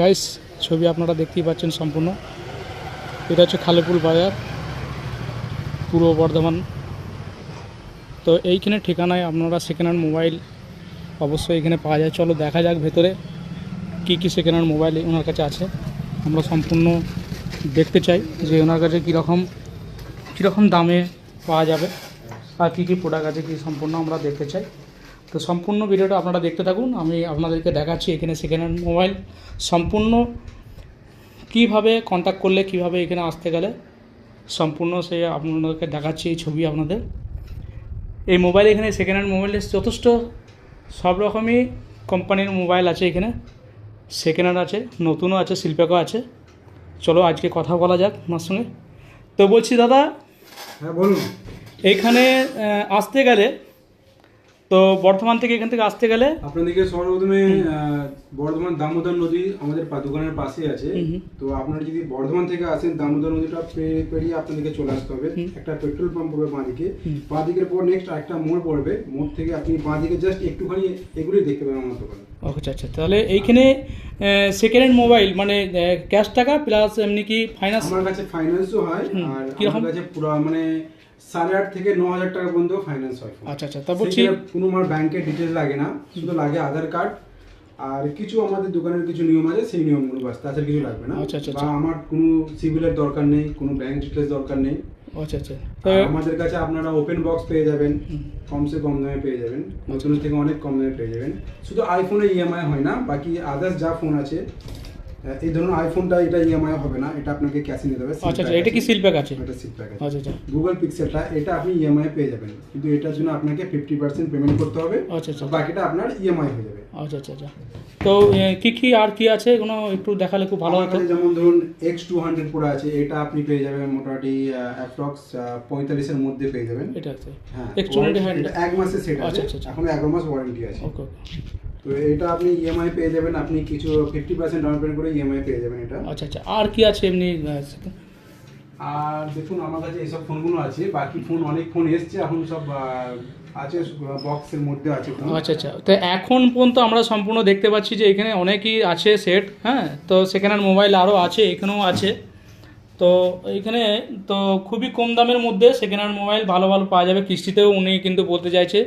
Guys ছবি আপনারা দেখতেই পাচ্ছেন সম্পূর্ণ। এটা হচ্ছে খালেপুর বাজার, পূর্ব বর্ধমান। তো এইখানে ঠিকানায় আপনারা সেকেন্ড হ্যান্ড মোবাইল অবশ্যই এখানে পাওয়া যায়। চলো দেখা যাক ভেতরে কী কী সেকেন্ড হ্যান্ড মোবাইল ওনার কাছে আছে। আমরা সম্পূর্ণ দেখতে চাই যে ওনার কাছে কীরকম কীরকম দামে পাওয়া যাবে আর কী কী প্রোডাক্ট আছে কী সম্পূর্ণ আমরা দেখতে চাই। তো সম্পূর্ণ ভিডিওটা আপনারা দেখতে থাকুন। আমি আপনাদেরকে দেখাচ্ছি এখানে সেকেন্ড হ্যান্ড মোবাইল সম্পূর্ণ কীভাবে কন্ট্যাক্ট করলে কীভাবে এখানে আসতে গেলে সম্পূর্ণ সে আপনাদেরকে দেখাচ্ছি এই ছবি আপনাদের। এই মোবাইল এখানে সেকেন্ড হ্যান্ড মোবাইল যথেষ্ট সব রকমই কোম্পানির মোবাইল আছে এখানে। সেকেন্ড হ্যান্ড আছে নতুনও আছে শিল্পেকও আছে। চলো আজকে কথা বলা যাক আমার সঙ্গে। তো বলছি দাদা হ্যাঁ বলুন। এইখানে আসতে গেলে তো বর্ধমান থেকে এখান থেকে আসতে গেলে? আপনাদেরকে সর্বপ্রথমে বর্ধমান দামোদর নদী আমাদের দোকানের পাশে আছে। তো আপনারা যদি বর্ধমান থেকে আসেন দামোদর নদীটা পেরিয়ে পেরিয়ে আপনাদেরকে চলে আসতে হবে। একটা পেট্রোল পাম্প পড়বে বাঁ দিকে বাঁ দিকের পর নেক্সট একটা মোড় পড়বে। মোড় থেকে আপনি বাঁ দিকে জাস্ট একটুখানি এগুলোই দেখতে পাবেন আমার দোকানে। আচ্ছা আচ্ছা। তাহলে এইখানে সেকেন্ড হ্যান্ড মোবাইল মানে ক্যাশ টাকা প্লাস এমনি কি ফাইন্যান্স আমার কাছে ফাইন্যান্সও হয় আর কীরকম? কাছে পুরো মানে সাড়ে আট থেকে ন হাজার টাকা পর্যন্ত ফাইন্যান্স হয় আচ্ছা আচ্ছা তা বলছি কোনো আমার ব্যাংকের ডিটেলস লাগে না শুধু লাগে আধার কার্ড আর কিছু আমাদের দোকানের কিছু নিয়ম আছে সেই নিয়মগুলো বাস তাছাড়া কিছু লাগবে না আচ্ছা, আচ্ছা, আচ্ছা। আমার কোনো সিভিলের দরকার নেই কোনো ব্যাংক ডিটেলস দরকার নেই আচ্ছা আচ্ছা। আমাদের কাছে আপনারা ওপেন বক্স পেয়ে যাবেন কমসে কম দামে পেয়ে যাবেন নতুন থেকে অনেক কম দামে পেয়ে যাবেন। শুধু আইফোনে ইএমআই হয় না বাকি আদার্স যা ফোন আছে এই ধরুন আইফোনটা এটা ইএমআই হবে না এটা আপনাকে ক্যাশে নিতে হবে আচ্ছা আচ্ছা এটা কি সিল প্যাক আছে? এটা সিট প্যাক আছে। আচ্ছা আচ্ছা। গুগল পিক্সেলটা এটা আপনি ইএমআই পেয়ে যাবেন কিন্তু এটার জন্য আপনাকে ফিফটি পার্সেন্ট পেমেন্ট করতে হবে আচ্ছা আচ্ছা। বাকিটা আপনার ইএমআই হয়ে যাবে। আচ্ছা আচ্ছা আচ্ছা। তো কি কি আর কি আছে? কোনো একটু দেখালে খুব ভালো হতো। যেমন ধরুন এক্স টু হান্ড্রেড পুরো আছে এটা আপনি পেয়ে যাবেন মোটামুটি অ্যাপ্রক্স পঁয়তাল্লিশের মধ্যে পেয়ে যাবেন। এটা আছে। হ্যাঁ X200 warranty- hand- এটা এক মাসের সেট আচ্ছা, আছে আচ্ছা, আচ্ছা। এখন এগারো মাস ওয়ারেন্টি আছে। ওকে। তো এটা আপনি ইএমআই পেয়ে যাবেন। আপনি কিছু ফিফটি পার্সেন্ট ডাউন পেমেন্ট করে ইএমআই পেয়ে যাবেন এটা। আচ্ছা আচ্ছা। আর কি আছে এমনি আর দেখুন আমার কাছে এইসব ফোনগুলো আছে। বাকি ফোন অনেক ফোন এসছে। এখন সব আছে বক্সের মধ্যে আছে আচ্ছা আচ্ছা। তো এখন পর্যন্ত আমরা সম্পূর্ণ দেখতে পাচ্ছি যে এখানে অনেকই আছে সেট হ্যাঁ? তো সেকেন্ড হ্যান্ড মোবাইল আরও আছে এখানেও আছে। তো এখানে তো খুবই কম দামের মধ্যে সেকেন্ড হ্যান্ড মোবাইল ভালো ভালো পাওয়া যাবে। কিস্তিতেও উনি কিন্তু বলতে চাইছে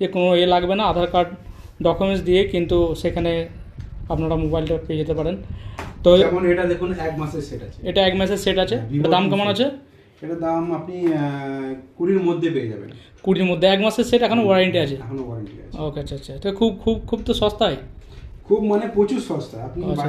যে কোনো এ লাগবে না আধার কার্ড ডকুমেন্টস দিয়ে কিন্তু সেখানে আপনারা মোবাইলটা পেয়ে যেতে পারেন। তো যেমন এটা দেখুন এক মাসের সেট আছে। এটা এক মাসের সেট আছে। হ্যাঁ, এটা দাম কেমন আছে? এটা দাম আপনি কুড়ির মধ্যে পেয়ে যাবেন। কুড়ির মধ্যে। এক মাসের সেট এখনও ওয়ারেন্টি আছে? এখনও ওয়ারেন্টি আছে। ওকে আচ্ছা আচ্ছা। তো খুব খুব খুব তো সস্তায়? খুব মানে প্রচুর সস্তা। আপনি আচ্ছা।